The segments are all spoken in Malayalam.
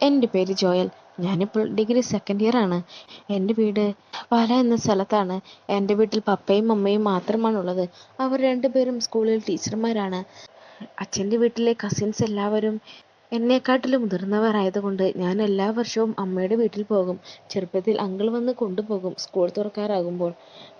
എന്റെ പേര് ജോയൽ. ഞാനിപ്പോൾ ഡിഗ്രി സെക്കൻഡ് ഇയർ ആണ്. എന്റെ വീട് പാല എന്ന സ്ഥലത്താണ്. എന്റെ വീട്ടിൽ പപ്പയും അമ്മയും മാത്രമാണുള്ളത് അവർ രണ്ടുപേരും സ്കൂളിൽ ടീച്ചർമാരാണ്. അച്ഛന്റെ വീട്ടിലെ കസിൻസ് എല്ലാവരും എന്നെക്കാട്ടിലും മുതിർന്നവർ ആയതുകൊണ്ട് ഞാൻ എല്ലാ വർഷവും അമ്മയുടെ വീട്ടിൽ പോകും. ചെറുപ്പത്തിൽ അങ്കിൾ വന്ന് കൊണ്ടുപോകും സ്കൂൾ തുറക്കാറാകുമ്പോൾ.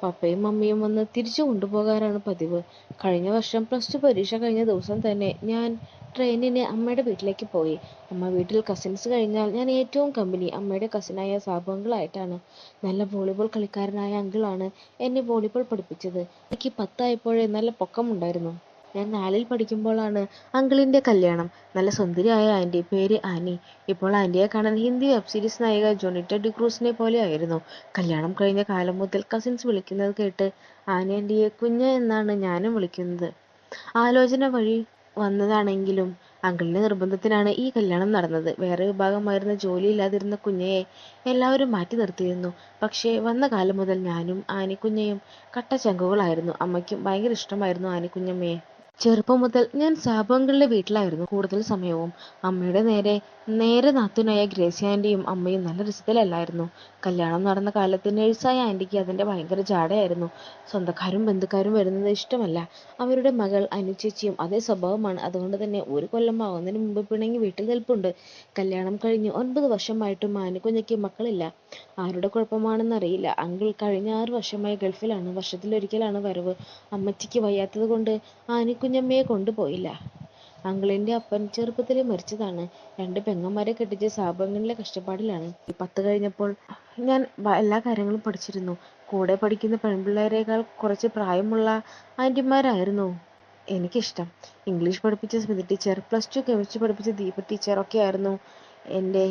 പപ്പയും അമ്മയും വന്ന് തിരിച്ചു കൊണ്ടുപോകാറാണ് പതിവ്. കഴിഞ്ഞ വർഷം പ്ലസ് ടു പരീക്ഷ കഴിഞ്ഞ ദിവസം തന്നെ ഞാൻ ട്രെയിനിന് അമ്മയുടെ വീട്ടിലേക്ക് പോയി. അമ്മ വീട്ടിൽ കസിൻസ് കഴിഞ്ഞാൽ ഞാൻ ഏറ്റവും കമ്പനി അമ്മയുടെ കസിനായ സാബു അങ്കിളായിട്ടാണ് നല്ല വോളിബോൾ കളിക്കാരനായ അങ്കിളാണ് എന്നെ വോളിബോൾ പഠിപ്പിച്ചത്. എനിക്ക് പത്തായപ്പോഴേ നല്ല പൊക്കമുണ്ടായിരുന്നു. ഞാൻ നാലിൽ പഠിക്കുമ്പോഴാണ് അങ്കിളിന്റെ കല്യാണം. നല്ല സുന്ദരിയായ ആന്റി പേര് ആനി. ഇപ്പോൾ ആന്റിയെ കാണാൻ ഹിന്ദി വെബ് സീരീസ് നായിക ജോണിറ്റ ഡിക്രൂസിനെ പോലെ ആയിരുന്നു കല്യാണം കഴിഞ്ഞ കാലം മുതൽ കസിൻസ് വിളിക്കുന്നത് കേട്ട് ആനി ആന്റിയെ കുഞ്ഞ എന്നാണ് ഞാനും വിളിക്കുന്നത്. ആലോചന വഴി വന്നതാണെങ്കിലും അങ്കിളിന്റെ നിർബന്ധത്തിനാണ് ഈ കല്യാണം നടന്നത്. വേറെ വിഭാഗമായിരുന്ന ജോലിയില്ലാതിരുന്ന കുഞ്ഞയെ എല്ലാവരും മാറ്റി നിർത്തിയിരുന്നു. പക്ഷേ വന്ന കാലം മുതൽ ഞാനും ആനിക്കുഞ്ഞയും കട്ട ചങ്കുകളായിരുന്നു അമ്മയ്ക്കും ഭയങ്കര ഇഷ്ടമായിരുന്നു ആനിക്കുഞ്ഞമ്മയെ. ചെറുപ്പം മുതൽ ഞാൻ സാബുങ്കളുടെ വീട്ടിലായിരുന്നു. കൂടുതൽ സമയവും അമ്മയുടെ നേരെ നേരെ നാത്തൂനായ ഗ്രേസി ആന്റിയും അമ്മയും നല്ല രസത്തിലല്ലായിരുന്നു. കല്യാണം നടന്ന കാലത്ത് നഴ്സായ ആന്റിക്ക് അതിന്റെ ഭയങ്കര ജാടയായിരുന്നു. സ്വന്തക്കാരും ബന്ധുക്കാരും വരുന്നത് ഇഷ്ടമല്ല. അവരുടെ മകൾ അനുചേച്ചിയും അതേ സ്വഭാവമാണ്. അതുകൊണ്ട് തന്നെ ഒരു കൊല്ലം ആവുന്നതിന് മുമ്പ് പിണങ്ങി വീട്ടിൽ നിൽപ്പുണ്ട്. കല്യാണം കഴിഞ്ഞ് ഒൻപത് വർഷമായിട്ടും മാനുകുഞ്ഞയ്ക്ക് മക്കളില്ല. ആരുടെ കുഴപ്പമാണെന്നറിയില്ല അങ്കിൾ കഴിഞ്ഞ ആറ് വർഷമായി ഗൾഫിലാണ്. വർഷത്തിലൊരിക്കലാണ് വരവ്. അമ്മച്ചിക്ക് വയ്യാത്തത് കൊണ്ട് ആനിക്കുഞ്ഞമ്മയെ കൊണ്ടുപോയില്ല. അങ്കിളിന്റെ അപ്പൻ ചെറുപ്പത്തിലേ മരിച്ചതാണ്. രണ്ട് പെങ്ങന്മാരെ കെട്ടിച്ച് സാബങ്ങളിലെ കഷ്ടപ്പാടിലാണ്. പത്ത് കഴിഞ്ഞപ്പോൾ ഞാൻ എല്ലാ കാര്യങ്ങളും പഠിച്ചിരുന്നു. കൂടെ പഠിക്കുന്ന പെൺപിള്ളേരെക്കാൾ കുറച്ച് പ്രായമുള്ള ആന്റിമാരായിരുന്നു എനിക്കിഷ്ടം. ഇംഗ്ലീഷ് പഠിപ്പിച്ച Smithi teacher plus two chemistry പഠിപ്പിച്ച ദീപ ടീച്ചർ ഒക്കെ ആയിരുന്നു എന്റെ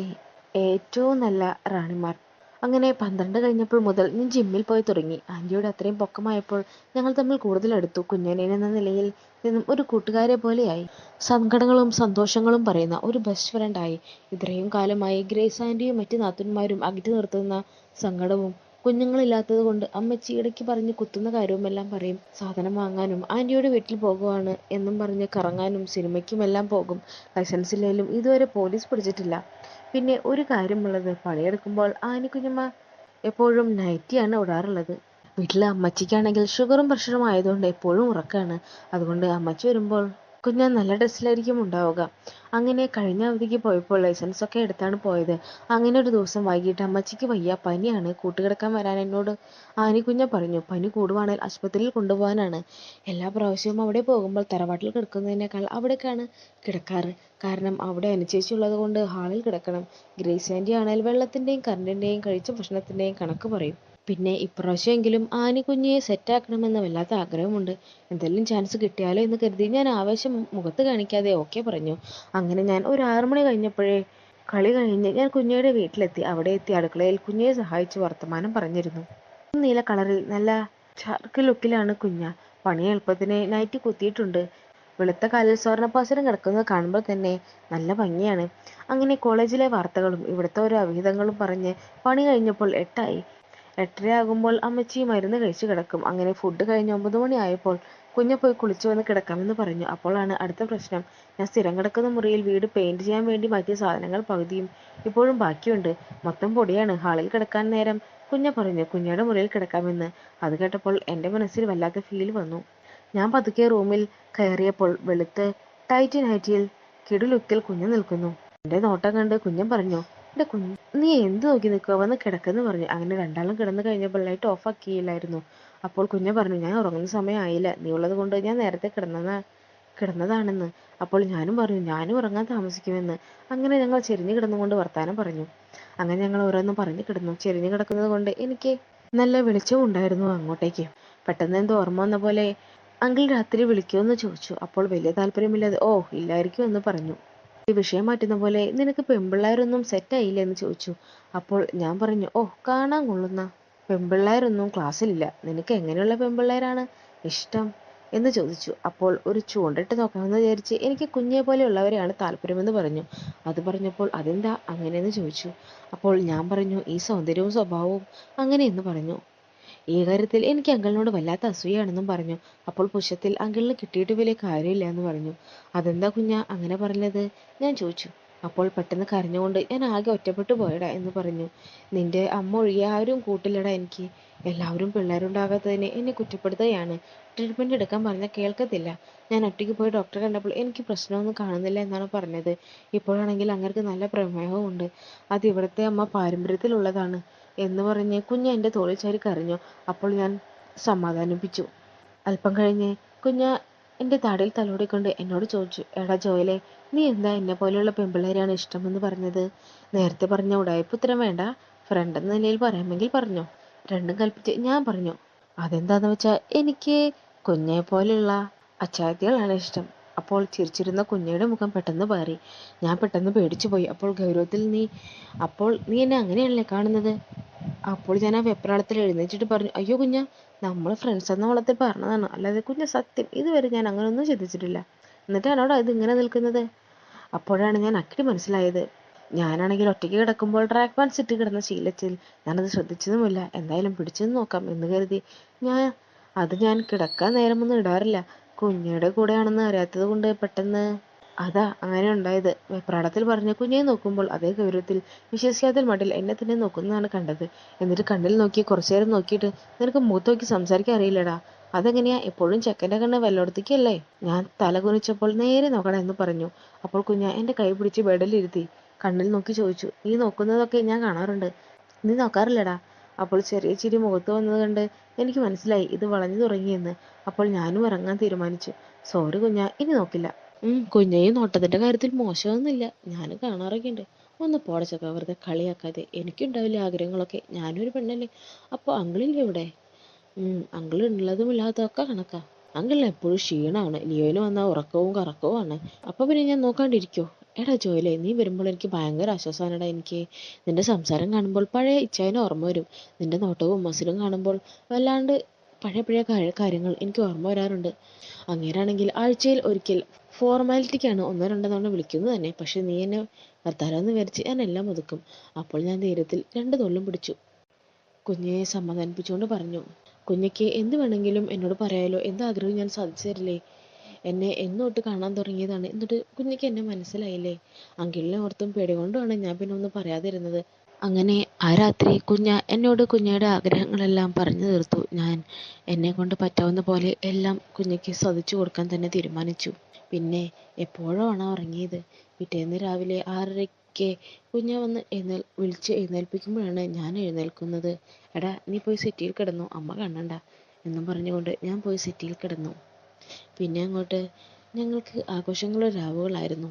ഏറ്റവും നല്ല റാണിമാർ. അങ്ങനെ പന്ത്രണ്ട് കഴിഞ്ഞപ്പോൾ മുതൽ ഞാൻ ജിമ്മിൽ പോയി തുടങ്ങി. ആന്റിയോട് അത്രയും പൊക്കമായപ്പോൾ ഞങ്ങൾ തമ്മിൽ കൂടുതൽ അടുത്തു. കുഞ്ഞനേൻ എന്ന നിലയിൽ നിന്നും ഒരു കൂട്ടുകാരെ പോലെയായി. സങ്കടങ്ങളും സന്തോഷങ്ങളും പറയുന്ന ഒരു ബെസ്റ്റ് ഫ്രണ്ടായി ഇത്രയും കാലമായി ഗ്രേസ് ആന്റിയും മറ്റു നാത്തന്മാരും അകറ്റി നിർത്തുന്ന സങ്കടവും കുഞ്ഞുങ്ങളില്ലാത്തത് കൊണ്ട് അമ്മച്ചി ഇടയ്ക്ക് പറഞ്ഞ് കുത്തുന്ന കാര്യവുമെല്ലാം പറയും. സാധനം വാങ്ങാനും ആന്റിയുടെ വീട്ടിൽ പോകുവാണ് എന്നും പറഞ്ഞ് കറങ്ങാനും സിനിമയ്ക്കുമെല്ലാം പോകും. ലൈസൻസ് ഇല്ലെങ്കിലും ഇതുവരെ പോലീസ് പിടിച്ചിട്ടില്ല. പിന്നെ ഒരു കാര്യമുള്ളത് പണിയെടുക്കുമ്പോൾ ആനിക്കുഞ്ഞമ്മ എപ്പോഴും നൈറ്റിയാണ് ഇടാറുള്ളത് വീട്ടിലെ അമ്മച്ചിക്കാണെങ്കിൽ ഷുഗറും പ്രഷറും ആയതുകൊണ്ട് എപ്പോഴും ഉറക്കമാണ് അതുകൊണ്ട് അമ്മച്ചി വരുമ്പോൾ കുഞ്ഞ് നല്ല ഡ്രസ്സിലായിരിക്കും ഉണ്ടാവുക. അങ്ങനെ കഴിഞ്ഞ അവധിക്ക് പോയപ്പോൾ ലൈസൻസ് ഒക്കെ എടുത്താണ് പോയത്. അങ്ങനെ ഒരു ദിവസം വൈകിട്ട് അമ്മച്ചിക്ക് വയ്യ. പനിയാണ്. കൂട്ടുകിടക്കാൻ വരാൻ എന്നോട് ആനിക്കുഞ്ഞ പറഞ്ഞു പനി കൂടുവാണെങ്കിൽ ആശുപത്രിയിൽ കൊണ്ടുപോകാനാണ്. എല്ലാ പ്രാവശ്യവും അവിടെ പോകുമ്പോൾ തറവാട്ടിൽ കിടക്കുന്നതിനേക്കാൾ അവിടേക്കാണ് കിടക്കാറ്. കാരണം അവിടെ അനുചേച്ചി ഉള്ളത് കൊണ്ട് ഹാളിൽ കിടക്കണം. ഗ്രേസ് ആന്റി ആണെങ്കിൽ വെള്ളത്തിന്റെയും കറണ്ടിന്റെയും കഴിച്ച ഭക്ഷണത്തിന്റെയും കണക്ക് പറയും. പിന്നെ ഇപ്രാവശ്യമെങ്കിലും ആനിക്കുഞ്ഞിയെ സെറ്റാക്കണമെന്ന് വല്ലാത്ത ആഗ്രഹമുണ്ട്. എന്തെങ്കിലും ചാൻസ് കിട്ടിയാലോ എന്ന് കരുതി ഞാൻ ആവേശം മുഖത്ത് കാണിക്കാതെ ഓക്കെ പറഞ്ഞു. അങ്ങനെ ഞാൻ ഒരു ആറു മണി കഴിഞ്ഞപ്പോഴേ കളി കഴിഞ്ഞ് ഞാൻ കുഞ്ഞയുടെ വീട്ടിലെത്തി. അവിടെ എത്തി അടുക്കളയിൽ കുഞ്ഞയെ സഹായിച്ച് വർത്തമാനം പറഞ്ഞിരുന്നു. നീല കളറിൽ നല്ല ചാർക്ക് ലുക്കിലാണ് കുഞ്ഞ. പണി എളുപ്പത്തിന് നൈറ്റ് കുത്തിയിട്ടുണ്ട്. വെളുത്ത കാലിൽ സ്വർണപ്പാസരം കിടക്കുന്നത് കാണുമ്പോൾ തന്നെ നല്ല ഭംഗിയാണ്. അങ്ങനെ കോളേജിലെ വാർത്തകളും ഇവിടുത്തെ ഓരോ അവിഹിതങ്ങളും പറഞ്ഞ് പണി കഴിഞ്ഞപ്പോൾ എട്ടായി. എട്ടരയാകുമ്പോൾ അമ്മച്ചി മരുന്ന് കഴിച്ചു കിടക്കും. അങ്ങനെ ഫുഡ് കഴിഞ്ഞ് ഒമ്പത് മണി ആയപ്പോൾ കുഞ്ഞ് പോയി കുളിച്ചു വന്ന് കിടക്കാമെന്ന് പറഞ്ഞു. അപ്പോഴാണ് അടുത്ത പ്രശ്നം. ഞാൻ സ്ഥിരം കിടക്കുന്ന മുറിയിൽ വീട് പെയിന്റ് ചെയ്യാൻ വേണ്ടി മാറ്റിയ സാധനങ്ങൾ പകുതിയും ഇപ്പോഴും ബാക്കിയുണ്ട്. മൊത്തം പൊടിയാണ്. ഹാളിൽ കിടക്കാൻ നേരം കുഞ്ഞ പറഞ്ഞു കുഞ്ഞയുടെ മുറിയിൽ കിടക്കാമെന്ന്. അത് കേട്ടപ്പോൾ എന്റെ മനസ്സിൽ വല്ലാത്ത ഫീൽ വന്നു. ഞാൻ പതുക്കെ റൂമിൽ കയറിയപ്പോൾ വെളുത്ത് ടൈറ്റ് നൈറ്റിയിൽ കിടുലുക്കിൽ കുഞ്ഞ് നിൽക്കുന്നു. എന്റെ നോട്ടം കണ്ട് കുഞ്ഞൻ പറഞ്ഞു എന്റെ കുഞ്ഞ് നീ എന്ത് നോക്കി നിൽക്കുക വന്ന് കിടക്കെന്ന് പറഞ്ഞു. അങ്ങനെ രണ്ടാളും കിടന്നു കഴിഞ്ഞപ്പോൾ ലൈറ്റ് ഓഫ് ആക്കിയില്ലായിരുന്നു. അപ്പോൾ കുഞ്ഞ് പറഞ്ഞു ഞാൻ ഉറങ്ങുന്ന സമയമായില്ല. നീ ഉള്ളത് കൊണ്ട് ഞാൻ നേരത്തെ കിടന്നതാ കിടന്നതാണെന്ന്. അപ്പോൾ ഞാനും പറഞ്ഞു ഞാനും ഉറങ്ങാൻ താമസിക്കുമെന്ന്. അങ്ങനെ ഞങ്ങൾ ചെരിഞ്ഞു കിടന്നുകൊണ്ട് വർത്താനം പറഞ്ഞു. അങ്ങനെ ഞങ്ങൾ ഓരോന്നും പറഞ്ഞു കിടന്നു. ചെരിഞ്ഞു കിടക്കുന്നത് കൊണ്ട് എനിക്ക് നല്ല വെളിച്ചവും ഉണ്ടായിരുന്നു അങ്ങോട്ടേക്ക്. പെട്ടെന്ന് എന്തോ ഓർമ്മ വന്ന പോലെ അങ്കിൾ രാത്രി വിളിക്കുമെന്ന് ചോദിച്ചു. അപ്പോൾ വലിയ താല്പര്യമില്ലാതെ ഓ ഇല്ലായിരിക്കും എന്ന് പറഞ്ഞു. വിഷയം മാറ്റുന്ന പോലെ നിനക്ക് പെൺപിള്ളേരൊന്നും സെറ്റായില്ലേ എന്ന് ചോദിച്ചു. അപ്പോൾ ഞാൻ പറഞ്ഞു ഓ കാണാൻ കൊള്ളുന്ന പെൺപിള്ളേരൊന്നും ക്ലാസ്സിലില്ല നിനക്ക് എങ്ങനെയുള്ള പെൺപിള്ളേരാണ് ഇഷ്ടം? എന്ന് ചോദിച്ചു. അപ്പോൾ ഒരു ചൂണ്ടിട്ട് നോക്കാമെന്ന് വിചാരിച്ച് എനിക്ക് കുഞ്ഞെ പോലെയുള്ളവരെയാണ് താല്പര്യമെന്ന് പറഞ്ഞു. അത് പറഞ്ഞപ്പോൾ അതെന്താ? അങ്ങനെയെന്ന് ചോദിച്ചു. അപ്പോൾ ഞാൻ പറഞ്ഞു ഈ സൗന്ദര്യവും സ്വഭാവവും അങ്ങനെയെന്ന് പറഞ്ഞു. ഈ കാര്യത്തിൽ എനിക്ക് അങ്കിളിനോട് വല്ലാത്ത അസൂയാണെന്നും പറഞ്ഞു. അപ്പോൾ പുഷ്യത്തിൽ അങ്കിളിന് കിട്ടിയിട്ട് വലിയ കാര്യമില്ല എന്ന് പറഞ്ഞു. അതെന്താ കുഞ്ഞ അങ്ങനെ പറഞ്ഞത്? ഞാൻ ചോദിച്ചു. അപ്പോൾ പെട്ടെന്ന് കരഞ്ഞുകൊണ്ട് ഞാൻ ആകെ ഒറ്റപ്പെട്ടു പോയടാ എന്ന് പറഞ്ഞു. നിന്റെ അമ്മ ഒഴികെ ആരും കൂട്ടില്ലടാ എനിക്ക്. എല്ലാവരും പിള്ളേരുണ്ടാകാത്തതിനെ എന്നെ കുറ്റപ്പെടുത്തുകയാണ്. ട്രീറ്റ്മെന്റ് എടുക്കാൻ പറഞ്ഞാൽ കേൾക്കത്തില്ല. ഞാൻ ഒറ്റയ്ക്ക് പോയി ഡോക്ടറെ കണ്ടപ്പോൾ എനിക്ക് പ്രശ്നമൊന്നും കാണുന്നില്ല എന്നാണ് പറഞ്ഞത്. ഇപ്പോഴാണെങ്കിൽ അങ്ങേർക്ക് നല്ല പ്രമേഹമുണ്ട് അത് ഇവിടുത്തെ അമ്മ പാരമ്പര്യത്തിലുള്ളതാണ് എന്ന് പറഞ്ഞ് കുഞ്ഞ് എന്റെ തോളിൽ ചാരി കരഞ്ഞു. അപ്പോൾ ഞാൻ സമാധാനിപ്പിച്ചു. അല്പം കഴിഞ്ഞ് കുഞ്ഞ എന്റെ താടിയിൽ തലോടിക്കൊണ്ട് എന്നോട് ചോദിച്ചു എടാ ജോയലെ നീ എന്താ എന്നെ പോലെയുള്ള പെൺപിള്ളേരെയാണ് ഇഷ്ടമെന്ന് പറഞ്ഞത്? നേരത്തെ പറഞ്ഞ ഉടായ്പ ഉത്തരം വേണ്ട. ഫ്രണ്ട് എന്ന നിലയിൽ പറയാമെങ്കിൽ പറഞ്ഞോ. രണ്ടും കൽപ്പിച്ച് ഞാൻ പറഞ്ഞു. അതെന്താന്ന് വെച്ചാൽ എനിക്ക് കുഞ്ഞെ പോലെയുള്ള അച്ചായത്തികളാണ് ഇഷ്ടം. അപ്പോൾ ചിരിച്ചിരുന്ന കുഞ്ഞയുടെ മുഖം പെട്ടെന്ന് പാറി ഞാൻ പെട്ടെന്ന് പേടിച്ചു പോയി. അപ്പോൾ ഗൗരവത്തിൽ നീ അപ്പോൾ നീ എന്നെ അങ്ങനെയല്ലേ കാണുന്നത്? അപ്പോൾ ഞാൻ ആ വെപ്രാളത്തിൽ എഴുന്നേറ്റിട്ട് പറഞ്ഞു അയ്യോ കുഞ്ഞ നമ്മൾ ഫ്രണ്ട്സ് എന്ന വളത്തിൽ പറഞ്ഞതാണ്. അല്ലാതെ കുഞ്ഞ സത്യം ഇതുവരെ ഞാൻ അങ്ങനെ ഒന്നും ചിന്തിച്ചിട്ടില്ല. എന്നിട്ടാണോടാ ഇത് ഇങ്ങനെ നിൽക്കുന്നത്? അപ്പോഴാണ് ഞാൻ അക്കിടി മനസ്സിലായത്. ഞാനാണെങ്കിൽ ഒറ്റയ്ക്ക് കിടക്കുമ്പോൾ ട്രാക്ക് പാൻസ് ഇട്ട് കിടന്ന ശീലത്തിൽ ഞാനത് ശ്രദ്ധിച്ചതുമില്ല. എന്തായാലും പിടിച്ചു നോക്കാം എന്ന് കരുതി. ഞാൻ അത് ഞാൻ കിടക്കാൻ നേരമൊന്നും ഇടാറില്ല. കുഞ്ഞയുടെ കൂടെയാണെന്ന് അറിയാത്തത് കൊണ്ട് പെട്ടെന്ന് അതാ അങ്ങനെ ഉണ്ടായത്. വെപ്രാളത്തിൽ പറഞ്ഞ കുഞ്ഞെ നോക്കുമ്പോൾ അതേ ഗൗരവത്തിൽ വിശ്വസിക്കാത്ത മട്ടിൽ എന്നെ തന്നെ നോക്കുന്നതാണ് കണ്ടത്. എന്നിട്ട് കണ്ണിൽ നോക്കി കുറച്ചു നേരം നോക്കിയിട്ട് നിനക്ക് മുഖത്ത് നോക്കി സംസാരിക്കാൻ അറിയില്ലടാ. അതെങ്ങനെയാ? എപ്പോഴും ചെക്കന്റെ കണ്ണ് വല്ലോടത്തേക്കല്ലേ? ഞാൻ തല കുനിച്ചപ്പോൾ നേരെ നോക്കണം എന്ന് പറഞ്ഞു. അപ്പോൾ കുഞ്ഞ എന്റെ കൈ പിടിച്ച് ബെഡിലിരുത്തി കണ്ണിൽ നോക്കി ചോദിച്ചു നീ നോക്കുന്നതൊക്കെ ഞാൻ കാണാറുണ്ട്. നീ നോക്കാറില്ലടാ? അപ്പോൾ ചെറിയ ചിരി മുഖത്ത് വന്നത് കണ്ട് എനിക്ക് മനസ്സിലായി ഇത് വളഞ്ഞു തുടങ്ങിയെന്ന്. അപ്പോൾ ഞാനും ഇറങ്ങാൻ തീരുമാനിച്ചു. സോറി കുഞ്ഞ ഇനി നോക്കില്ല. കുഞ്ഞയും നോട്ടത്തിന്റെ കാര്യത്തിൽ മോശമൊന്നുമില്ല. ഞാൻ കാണാറൊക്കെ ഉണ്ട് ഒന്ന് പോടച്ചൊക്കെ വെറുതെ കളിയാക്കാതെ. എനിക്കുണ്ടാവില്ല ആഗ്രഹങ്ങളൊക്കെ? ഞാനും ഒരു പെണ്ണല്ലേ. അപ്പോൾ അങ്കിളില്ലേ ഇവിടെ? അങ്കിൾ ഉള്ളതും ഇല്ലാത്തതൊക്കെ കണക്കാ. അങ്കിൾ എപ്പോഴും ക്ഷീണമാണ് ലിയോയിൽ വന്നാൽ ഉറക്കവും കറക്കവുമാണ് അപ്പോൾ പിന്നെ ഞാൻ നോക്കാണ്ടിരിക്കോ? എടാ ജോയിലേ നീ വരുമ്പോൾ എനിക്ക് ഭയങ്കര ആശ്വാസമാണെടാ എനിക്ക്. നിന്റെ സംസാരം കാണുമ്പോൾ പഴയ ഇച്ഛായന ഓർമ്മ വരും. നിന്റെ നോട്ടവും മസിലും കാണുമ്പോൾ വല്ലാണ്ട് പഴയ പഴയ കാര്യങ്ങൾ എനിക്ക് ഓർമ്മ വരാറുണ്ട്. അങ്ങേരാണെങ്കിൽ ആഴ്ചയിൽ ഒരിക്കൽ ഫോർമാലിറ്റിക്കാണ് ഒന്നോ രണ്ടോ തവണ വിളിക്കുന്നത് തന്നെ. പക്ഷെ നീ എന്നെ വർത്താനം വിചാരിച്ച് ഞാൻ എല്ലാം ഒതുക്കും. അപ്പോൾ ഞാൻ ധൈര്യത്തിൽ രണ്ട് തൊള്ളും പിടിച്ചു. കുഞ്ഞിനെ സമാധാനിപ്പിച്ചുകൊണ്ട് പറഞ്ഞു കുഞ്ഞയ്ക്ക് എന്ത് വേണമെങ്കിലും എന്നോട് പറയാലോ. എന്ത് ആഗ്രഹവും ഞാൻ സാധിച്ചു തരില്ലേ? എന്നെ എന്നോട്ട് കാണാൻ തുടങ്ങിയതാണ്. എന്നിട്ട് കുഞ്ഞിക്ക് എന്നെ മനസ്സിലായില്ലേ? അങ്കിളിനെ ഓർത്തും പേടി കൊണ്ടുമാണ് ഞാൻ പിന്നെ ഒന്നും പറയാതിരുന്നത്. അങ്ങനെ ആ രാത്രി കുഞ്ഞ എന്നോട് കുഞ്ഞയുടെ ആഗ്രഹങ്ങളെല്ലാം പറഞ്ഞു തീർത്തു. ഞാൻ എന്നെ കൊണ്ട് പറ്റാവുന്ന പോലെ എല്ലാം കുഞ്ഞയ്ക്ക് സാധിച്ചു കൊടുക്കാൻ തന്നെ തീരുമാനിച്ചു. പിന്നെ എപ്പോഴാണ് ഉറങ്ങിയത്. പിറ്റേന്ന് രാവിലെ ആറരയ്ക്ക് കുഞ്ഞ വന്ന് എഴുന്നേൽ വിളിച്ച് എഴുന്നേൽപ്പിക്കുമ്പോഴാണ് ഞാൻ എഴുന്നേൽക്കുന്നത്. എടാ നീ പോയി സെറ്റിയിൽ കിടന്നു? അമ്മ കാണണ്ട എന്നും പറഞ്ഞുകൊണ്ട് ഞാൻ പോയി സെറ്റിയിൽ കിടന്നു. പിന്നെ അങ്ങോട്ട് ഞങ്ങൾക്ക് ആഘോഷങ്ങളുടെ രാവുകളായിരുന്നു.